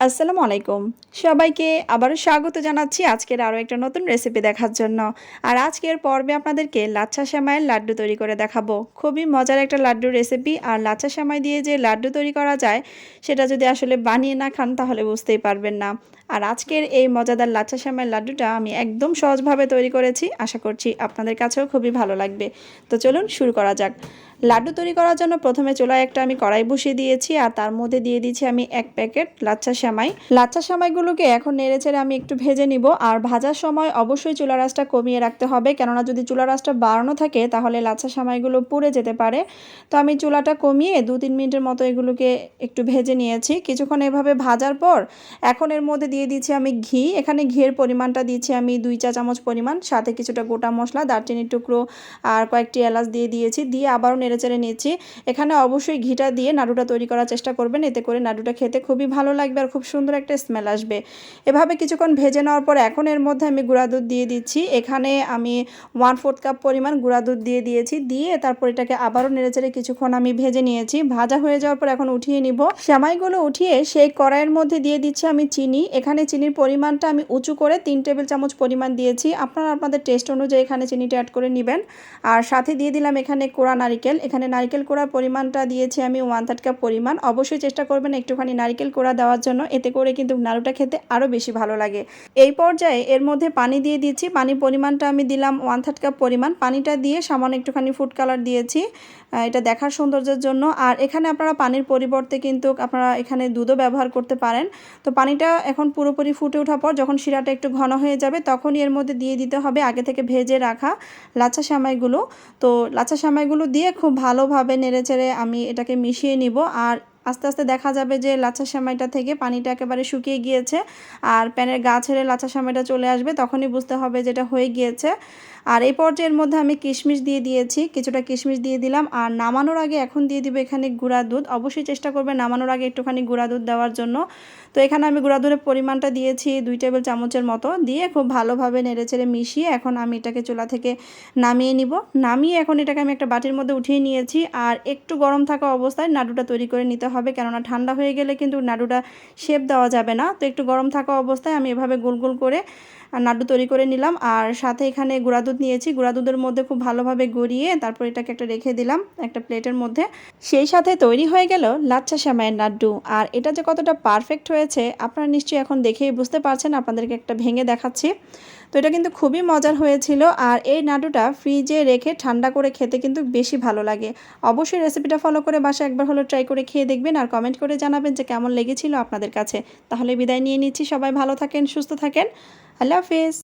আসসালামু আলাইকুম। সবাইকে আবারও স্বাগত জানাচ্ছি আজকের আরও একটা নতুন রেসিপি দেখার জন্য। আর আজকের পর্বে আপনাদেরকে লাচ্ছা সেমাইয়ের লাড্ডু তৈরি করে দেখাবো। খুবই মজার একটা লাড্ডু রেসিপি আর লাচ্ছা সেমাই দিয়ে যে লাড্ডু তৈরি করা যায়, সেটা যদি আসলে বানিয়ে না খান, তাহলে বুঝতেই পারবেন না। আর আজকের এই মজাদার লাচ্ছা সেমাইয়ের লাড্ডুটা আমি একদম সহজভাবে তৈরি করেছি। আশা করছি আপনাদের কাছেও খুবই ভালো লাগবে। তো চলুন শুরু করা যাক। লাড্ডু তৈরি করার জন্য প্রথমে চুলায় একটা আমি কড়াই বসিয়ে দিয়েছি, আর তার মধ্যে দিয়ে দিচ্ছি আমি এক প্যাকেট লাচ্ছা সেমাই। লাচ্ছা সেমাইগুলোকে এখন নেড়ে চেড়ে আমি একটু ভেজে নিব, আর ভাজার সময় অবশ্যই চুলা রাসটা কমিয়ে রাখতে হবে, কেননা যদি চুলা রাসটা বাড়ানো থাকে তাহলে লাচ্ছা সেমাইগুলো পুড়ে যেতে পারে। তো আমি চুলাটা কমিয়ে দু তিন মিনিটের মতো এগুলোকে একটু ভেজে নিয়েছি। কিছুক্ষণ এভাবে ভাজার পর এখন এর মধ্যে দিয়ে দিচ্ছি আমি ঘি, এখানে ঘিয়ের পরিমাণটা দিচ্ছি আমি দুই চা চামচ পরিমাণ, সাথে কিছুটা গোটা মশলা, দারচিনির টুকরো আর কয়েকটি এলাচ দিয়ে দিয়েছি, দিয়ে আবারও নেড়েচেড়ে নিয়েছি। এখানে অবশ্যই ঘিটা দিয়ে নাড়ুটা তৈরি করার চেষ্টা করবেন। এতে করে নাড়ুটা খেতে খুবই ভালো লাগবে আর খুব সুন্দর একটা স্মেল আসবে। এভাবে কিছুক্ষণ ভেজে নেওয়ার পর এখন এর মধ্যে আমি গুঁড়া দুধ দিয়ে দিচ্ছি। এখানে আমি ওয়ান ফোর্থ কাপ পরিমাণ গুঁড়া দুধ দিয়ে দিয়েছি। দিয়ে তারপর এটাকে আবারও নেড়েচেড়ে কিছুক্ষণ আমি ভেজে নিয়েছি। ভাজা হয়ে যাওয়ার পর এখন উঠিয়ে নিব। সেমাইগুলো উঠিয়ে সেই কড়াইয়ের মধ্যে দিয়ে দিচ্ছি আমি চিনি। এখানে চিনির পরিমাণটা আমি উঁচু করে তিন টেবিল চামচ পরিমাণ দিয়েছি। আপনারা আপনাদের টেস্ট অনুযায়ী এখানে চিনিটা অ্যাড করে নেবেন। আর সাথে দিয়ে দিলাম এখানে কোড়া নারিকেল। এখানে নারকেল কোড়ার পরিমাণটা দিয়েছি আমি ওয়ান থার্ড কাপ পরিমাণ। অবশ্যই চেষ্টা করবেন একটুখানি নারকেল কোড়া দেওয়ার জন্য, এতে করে কিন্তু নাড়ুটা খেতে আরও বেশি ভালো লাগে। এই পর্যায়ে এর মধ্যে পানি দিয়ে দিচ্ছি, পানির পরিমাণটা আমি দিলাম ওয়ান থার্ড কাপ পরিমাণ। পানিটা দিয়ে সামান্য একটুখানি ফুড কালার দিয়েছি এটা দেখার সৌন্দর্যের জন্য। আর এখানে আপনারা পানির পরিবর্তে কিন্তু আপনারা এখানে দুধও ব্যবহার করতে পারেন। তো পানিটা এখন পুরোপুরি ফুটে ওঠার পর যখন শিরাটা একটু ঘন হয়ে যাবে, তখনই এর মধ্যে দিয়ে দিতে হবে আগে থেকে ভেজে রাখা লাচ্ছা সামাইগুলো। তো লাচ্ছা সামাইগুলো দিয়ে খুব ভালোভাবে নেড়েচেড়ে আমি এটাকে মিশিয়ে নিব। আর আস্তে আস্তে দেখা যাবে যে লাচ্ছা সেমাইটা থেকে পানিটা একেবারে শুকিয়ে গিয়েছে। আর প্যানের গা ছেড়ে লাচ্ছা সেমাইটা চলে আসবে, তখনই বুঝতে হবে যেটা হয়ে গিয়েছে। আর এই পর্যায়ের মধ্যে আমি কিশমিশ দিয়ে দিয়েছি, কিছুটা কিশমিশ দিয়ে দিলাম। আর নামানোর আগে এখন দিয়ে দিব এখানে গুঁড়া দুধ। অবশ্যই চেষ্টা করবে নামানোর আগে একটুখানি গুঁড়া দুধ দেওয়ার জন্য। তো এখানে আমি গুঁড়া দুধের পরিমাণটা দিয়েছি দুই টেবিল চামচের মতো। দিয়ে খুব ভালোভাবে নেড়ে নেড়েচেড়ে মিশিয়ে এখন আমি এটাকে চুলা থেকে নামিয়ে নিব। নামিয়ে এখন এটাকে আমি একটা বাটির মধ্যে উঠিয়ে নিয়েছি। আর একটু গরম থাকা অবস্থায় নাড়ুটা তৈরি করে নিতে হবে। কেননা ঠান্ডা হয়ে গেলে কিন্তু নাড়ুটা শেপ দেওয়া যাবে না। তো একটু গরম থাকা অবস্থায় আমি এভাবে গোল গোল করে নাড়ু তৈরি করে নিলাম। আর সাথে এখানে গুঁড়া দুধ নিয়েছি। গুঁড়া দুধের মধ্যে খুব ভালোভাবে গড়িয়ে তারপর এটাকে একটা রেখে দিলাম একটা প্লেটের মধ্যে। সেই সাথে তৈরি হয়ে গেল লাচ্ছা শ্যামায়ের লাড্ডু আর এটা যে কতটা পারফেক্ট হয়েছে, আপনারা নিশ্চয়ই এখন দেখেই বুঝতে পারছেন, আপনাদেরকে একটা ভেঙে দেখাচ্ছি। তো এটা কিন্তু খুবই মজার হয়েছিল। আর এই নাড়ুটা ফ্রিজে রেখে ঠান্ডা করে খেতে কিন্তু বেশি ভালো লাগে। অবশ্যই রেসিপিটা ফলো করে বাসা একবার হলো ট্রাই করে খেয়ে দেখবেন আর কমেন্ট করে জানাবেন যে কেমন লেগেছিল আপনাদের কাছে। তাহলে বিদায় নিয়ে নিচ্ছি। সবাই ভালো থাকেন, সুস্থ থাকেন। আল্লাহ হাফিজ।